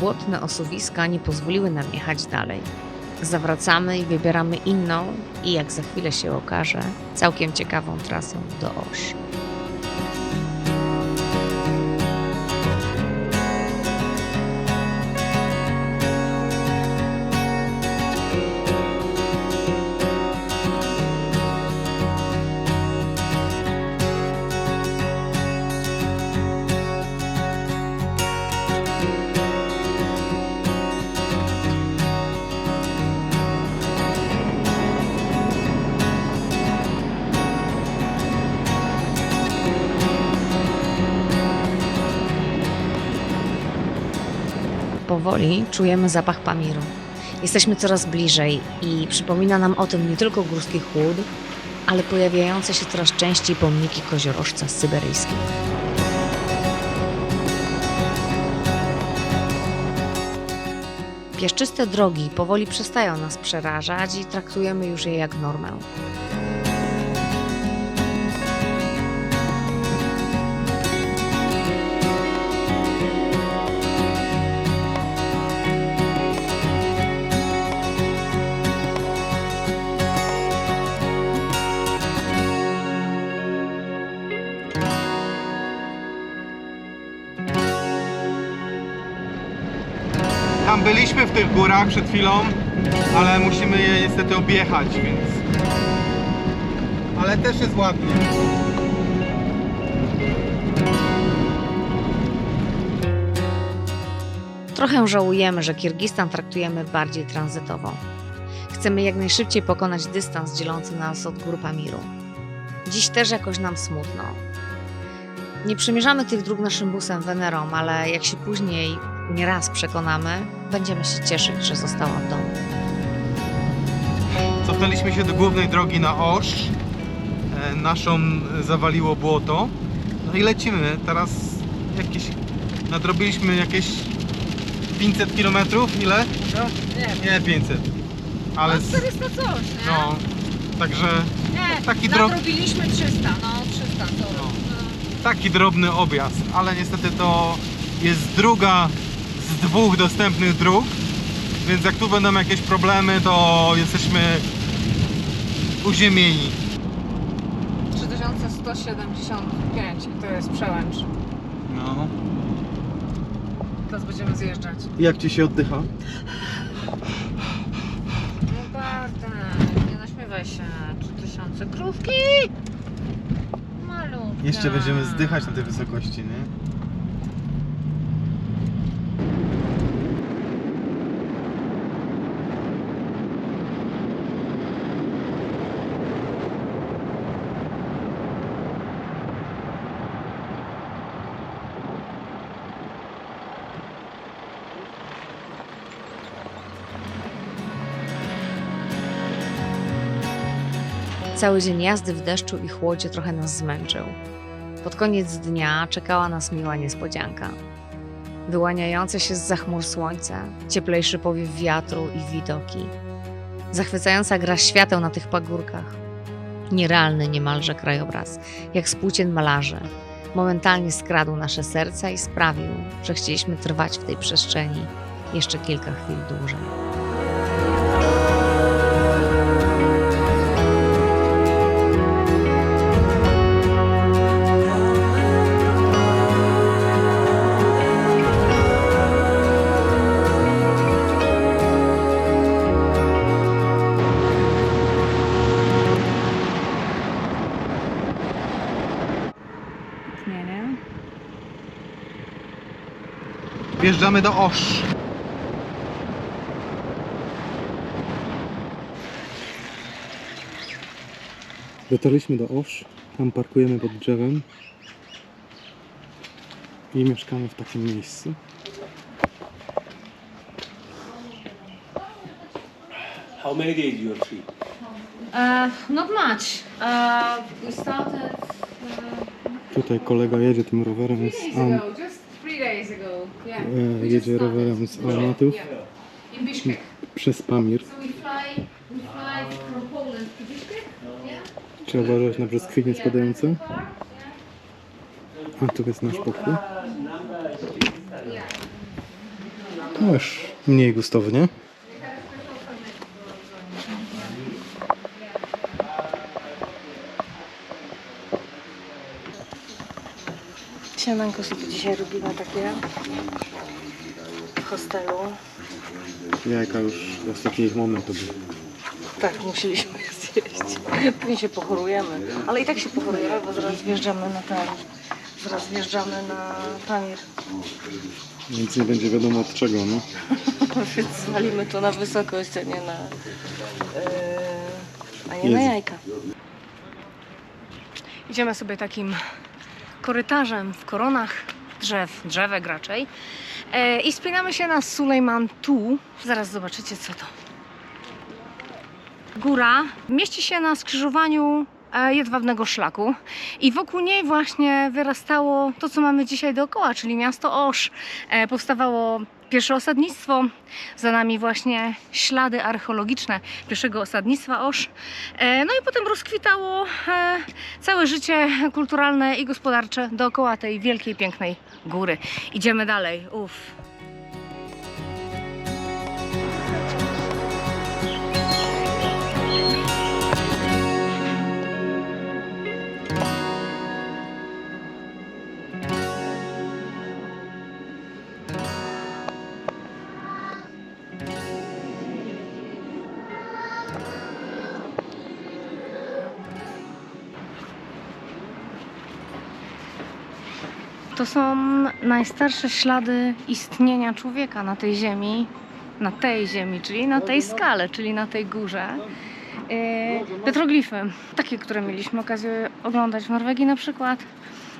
Błotne osuwiska nie pozwoliły nam jechać dalej. Zawracamy i wybieramy inną i jak za chwilę się okaże, całkiem ciekawą trasę do Osz. Powoli czujemy zapach Pamiru. Jesteśmy coraz bliżej i przypomina nam o tym nie tylko górski chłód, ale pojawiające się coraz częściej pomniki koziorożca syberyjskiego. Piaszczyste drogi powoli przestają nas przerażać i traktujemy już je jak normę. Tam byliśmy w tych górach przed chwilą, ale musimy je niestety objechać, więc... Ale też jest ładnie. Trochę żałujemy, że Kirgistan traktujemy bardziej tranzytowo. Chcemy jak najszybciej pokonać dystans dzielący nas od gór Pamiru. Dziś też jakoś nam smutno. Nie przemierzamy tych dróg naszym busem Venerą, ale jak się później nieraz przekonamy, będziemy się cieszyć, że została w domu. Cofnęliśmy się do głównej drogi na Osz. E, Naszą zawaliło błoto. No i lecimy. Teraz jakieś... Nadrobiliśmy jakieś 500 km? Ile? No, nie, Nie 500. Ale... ale z- 400 coś, nie? No, także nie, taki drog- nadrobiliśmy 300, no 300, sorry. No. No. taki drobny objazd, ale niestety to jest druga z dwóch dostępnych dróg, więc jak tu będą jakieś problemy, to jesteśmy uziemieni. 3175 i to jest przełęcz. No. Teraz będziemy zjeżdżać. Jak Ci się oddycha? No Bartek, nie naśmiewaj się. 3000 krówki! Malutka. Jeszcze będziemy zdychać na tej wysokości, nie? Cały dzień jazdy w deszczu i chłodzie trochę nas zmęczył. Pod koniec dnia czekała nas miła niespodzianka. Wyłaniające się z zachmur słońce, cieplejszy powiew wiatru i widoki. Zachwycająca gra świateł na tych pagórkach. Nierealny niemalże krajobraz, jak spłócien malarzy. Momentalnie skradł nasze serca i sprawił, że chcieliśmy trwać w tej przestrzeni jeszcze kilka chwil dłużej. Wjeżdżamy do Osz. Dotarliśmy do Osz, tam parkujemy pod drzewem i mieszkamy w takim miejscu. How many days your trip? Uh, not much. Uh, we started uh, Tutaj kolega jedzie tym rowerem jedzie started. rowerem z Almatów Bishkek. przez Pamir. Trzeba uważać na brzoskwinię Yeah, spadające. A tu jest nasz pokój. Już mniej gustowo, Śniadanko sobie dzisiaj robimy takie w hostelu. Jajka już ostatni ich moment to był. Tak, musieliśmy je zjeść. Pewnie się pochorujemy. Ale i tak się pochorujemy, bo zaraz wjeżdżamy na ten. Zaraz wjeżdżamy na Pamir. Nie będzie wiadomo od czego, no. Więc zwalimy to na wysokość, a nie na. Yy, a nie na Jezu. jajka. Idziemy sobie takim korytarzem w koronach drzew, drzewek raczej. E, I spinamy się na Sulejman Tu. Zaraz zobaczycie co to. Góra mieści się na skrzyżowaniu e, jedwabnego szlaku i wokół niej właśnie wyrastało to, co mamy dzisiaj dookoła, czyli miasto Osz. E, Powstawało pierwsze osadnictwo, za nami właśnie ślady archeologiczne pierwszego osadnictwa Osz. E, No i potem rozkwitało e, całe życie kulturalne i gospodarcze dookoła tej wielkiej, pięknej góry. Idziemy dalej. Uff. To są najstarsze ślady istnienia człowieka na tej ziemi, na tej ziemi, czyli na tej skale, czyli na tej górze. Yy, Petroglify, takie, które mieliśmy okazję oglądać w Norwegii na przykład,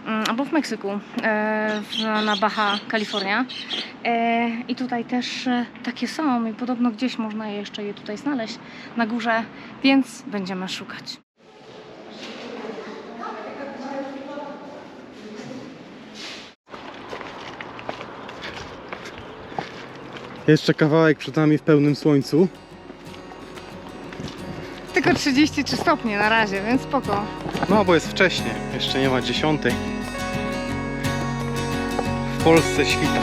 mm, albo w Meksyku, e, na Baja, Kalifornia. E, I tutaj też e, takie są i podobno gdzieś można jeszcze je tutaj znaleźć na górze, więc będziemy szukać. Jeszcze kawałek przed nami w pełnym słońcu. Tylko 33 stopnie na razie, więc spoko. No, bo jest wcześnie. Jeszcze nie ma dziesiątej. W Polsce świta.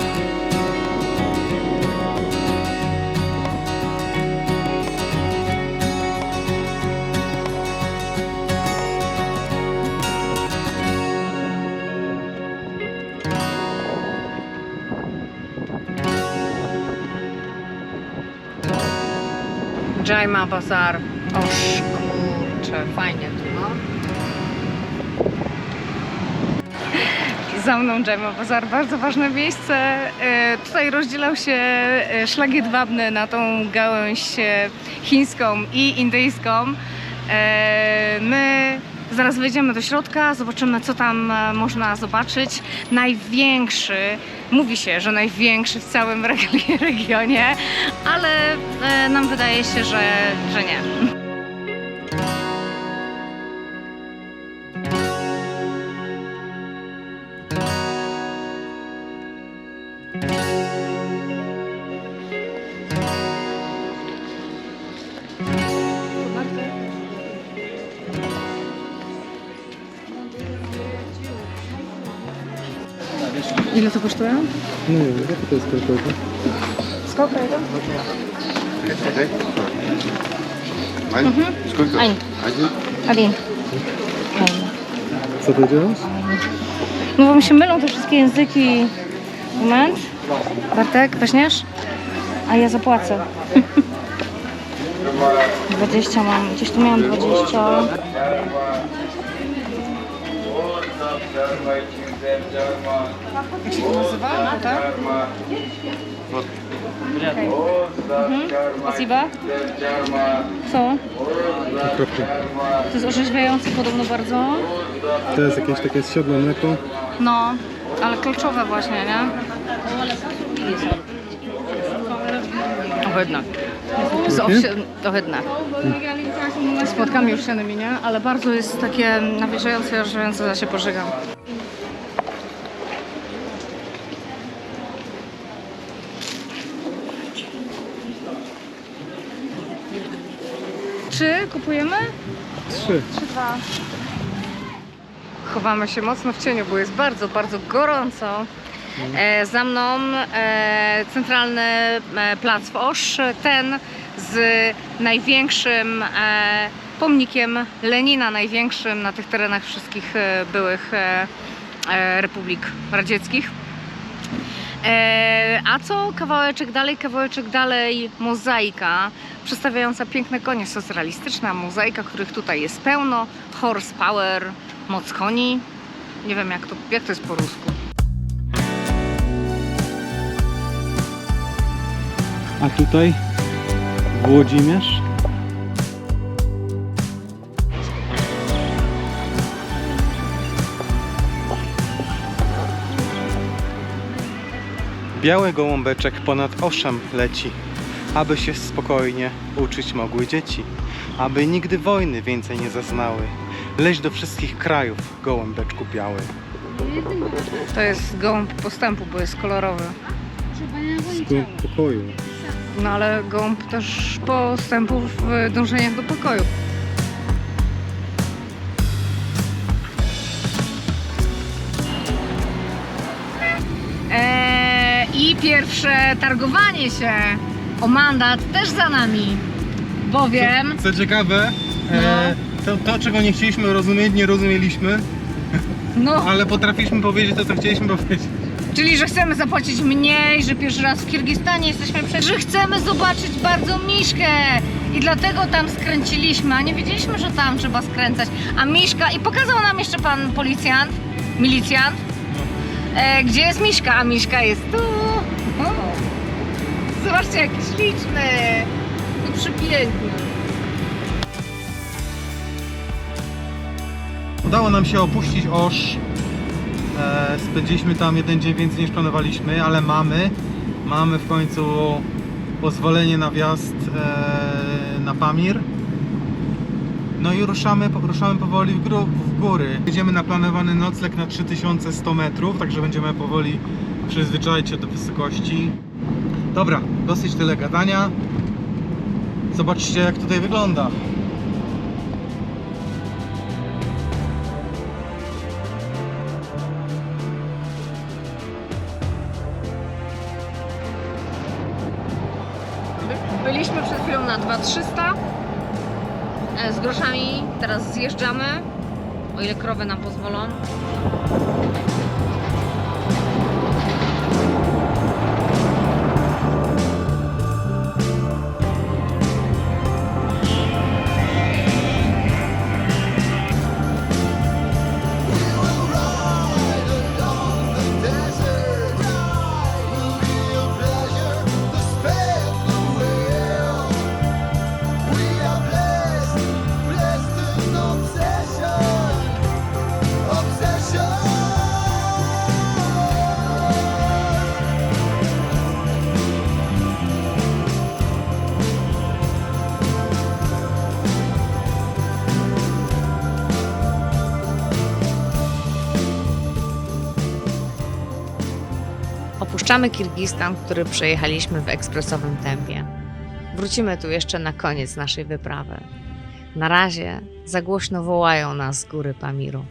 Jaima Bazar. Oż kurczę, fajnie tu, no. Za mną Jaima Bazar, bardzo ważne miejsce. E, Tutaj rozdzielał się e, szlak jedwabny na tą gałęź e, chińską i indyjską. My zaraz wejdziemy do środka, zobaczymy co tam e, można zobaczyć. Największy, mówi się, że największy w całym regi- regionie, ale e, nam wydaje się, że, że nie. Ile to kosztuje? Nie wiem, jaka to jest kalkulka? Сколько это? Ein? Сколько? Ein. Один? Один. Co powiedziałeś? No bo mi się mylą te wszystkie języki. Moment. Bartek, weźmiesz? A ja zapłacę. 20 mam, gdzieś tu miałam 20. Jak się to nazywa? Tak? Spasiba. Co? Okropnie. To jest orzeźwiające podobno bardzo. To jest jakieś takie siodłe mleko. No, ale kluczowe właśnie, nie? Ohydne. Z owsie- ohydne. Z płatkami owsianymi, nie? Ale bardzo jest takie orzeźwiające, że się pożygam. Czy kupujemy? Trzy. 3-2. Chowamy się mocno w cieniu, bo jest bardzo, bardzo gorąco. E, za mną e, centralny e, plac w Osz, ten z największym e, pomnikiem Lenina, największym na tych terenach wszystkich e, byłych e, e, republik radzieckich. E, a co kawałeczek dalej, kawałeczek dalej mozaika przedstawiająca piękne konie socjalistyczna mozaika, których tutaj jest pełno, horsepower, moc koni. Nie wiem jak to, jak to jest po rusku. A tutaj Włodzimierz. Biały gołąbeczek ponad oszem leci, aby się spokojnie uczyć mogły dzieci, aby nigdy wojny więcej nie zaznały. Leź do wszystkich krajów, gołąbeczku biały. To jest gołąb postępu, bo jest kolorowy. pokoju. No ale gołąb też postępu w dążeniach do pokoju. Pierwsze targowanie się o mandat też za nami, bowiem Co, co ciekawe, e, to, to czego nie chcieliśmy rozumieć, nie rozumieliśmy, no, ale potrafiliśmy powiedzieć to, co chcieliśmy powiedzieć. czyli że chcemy zapłacić mniej, że pierwszy raz w Kirgistanie jesteśmy przed, że chcemy zobaczyć bardzo Miszkę i dlatego tam skręciliśmy, a nie wiedzieliśmy, że tam trzeba skręcać. A Miszka i pokazał nam jeszcze pan policjant, milicjant, e, gdzie jest Miszka, a Miszka jest tu. Zobaczcie, jaki śliczny i przepiękny. Udało nam się opuścić Osz. E, spędziliśmy tam jeden dzień więcej niż planowaliśmy, ale mamy, mamy w końcu pozwolenie na wjazd e, na Pamir. No i ruszamy, ruszamy powoli w, gru, w góry. Jedziemy na planowany nocleg na 3100 metrów, także będziemy powoli przyzwyczaić się do wysokości. Dobra, dosyć tyle gadania. Zobaczcie jak tutaj wygląda. Byliśmy przed chwilą na 2300 e, z groszami, teraz zjeżdżamy, o ile krowy nam pozwolą. Opuszczamy Kirgistan, który przejechaliśmy w ekspresowym tempie. Wrócimy tu jeszcze na koniec naszej wyprawy. Na razie za głośno wołają nas z góry Pamiru.